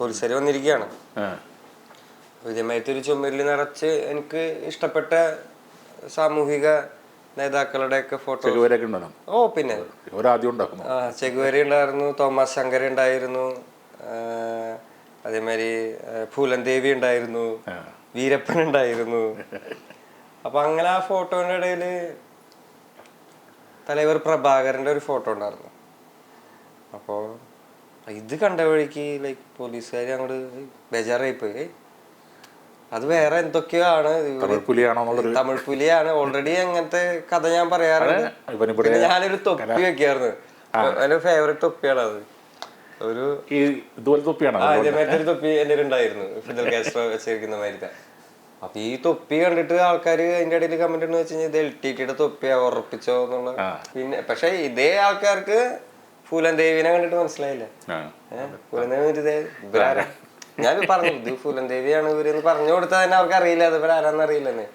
പോലീസുകാർ വന്നിരിക്കുകയാണ്. ആ. ഇതേമാതിരത്തെ ഒരു ചുമരിൽ നിറച്ച് എനിക്ക് ഇഷ്ടപ്പെട്ട സാമൂഹിക നേതാക്കളുടെ ഒക്കെ ഫോട്ടോ ഓ പിന്നെ. ചെഗുവേരി ഉണ്ടായിരുന്നു തോമസ് ശങ്കര ഉണ്ടായിരുന്നു അതേമാതിരി ഫൂലൻ ദേവി ഉണ്ടായിരുന്നു. വീരപ്പൻ ഉണ്ടായിരുന്നു. അപ്പൊ അങ്ങനെ ആ ഫോട്ടോന്റെ ഇടയിൽ തലവർ പ്രഭാകരന്റെ ഒരു ഫോട്ടോ ഉണ്ടായിരുന്നു. അപ്പോ ഇത് കണ്ട വഴിക്ക് ലൈക്ക് പോലീസുകാർ അങ്ങോട്ട് ബേജാറായി പോയി അത് വേറെ എന്തൊക്കെയോ ആണ്. തമിഴ് പുലിയാണോ ഓൾറെഡി അങ്ങനത്തെ കഥ ഞാൻ പറയാറുണ്ട്. ഞാനൊരു തൊപ്പി വെക്കായിരുന്നു. എന്റെ ഫേവറേറ്റ് തൊപ്പിയാണ് അത്. ഒരു ഇതുപോലെ തൊപ്പിയാണോ? ആ തൊപ്പി എന്റെ ഉണ്ടായിരുന്നു. ഫിദൽ കാസ്ട്രോ വെച്ചിരിക്കുന്ന മാതിരി അപ്പൊ ഈ തൊപ്പി കണ്ടിട്ട് ആൾക്കാർ അതിന്റെ ഇടയിൽ കമന്റ് എന്ന് വെച്ച് കഴിഞ്ഞാൽ ഇത് എൽ ടി ടിയുടെ തൊപ്പിയാ ഉറപ്പിച്ചോ എന്നുള്ള പിന്നെ പക്ഷെ ഇതേ ആൾക്കാർക്ക് ഫൂലൻ ദേവിനെ കണ്ടിട്ട് മനസ്സിലായില്ല? ഫൂലൻ ദേവി ഇവരാരാ? ഞാൻ പറഞ്ഞു ഇത് ഫൂലൻ ദേവിയാണ് ഇവരെന്ന് പറഞ്ഞു കൊടുത്താൽ തന്നെ അവർക്ക് അറിയില്ല അത് ഇവരാരാന്ന് അറിയില്ലെന്ന്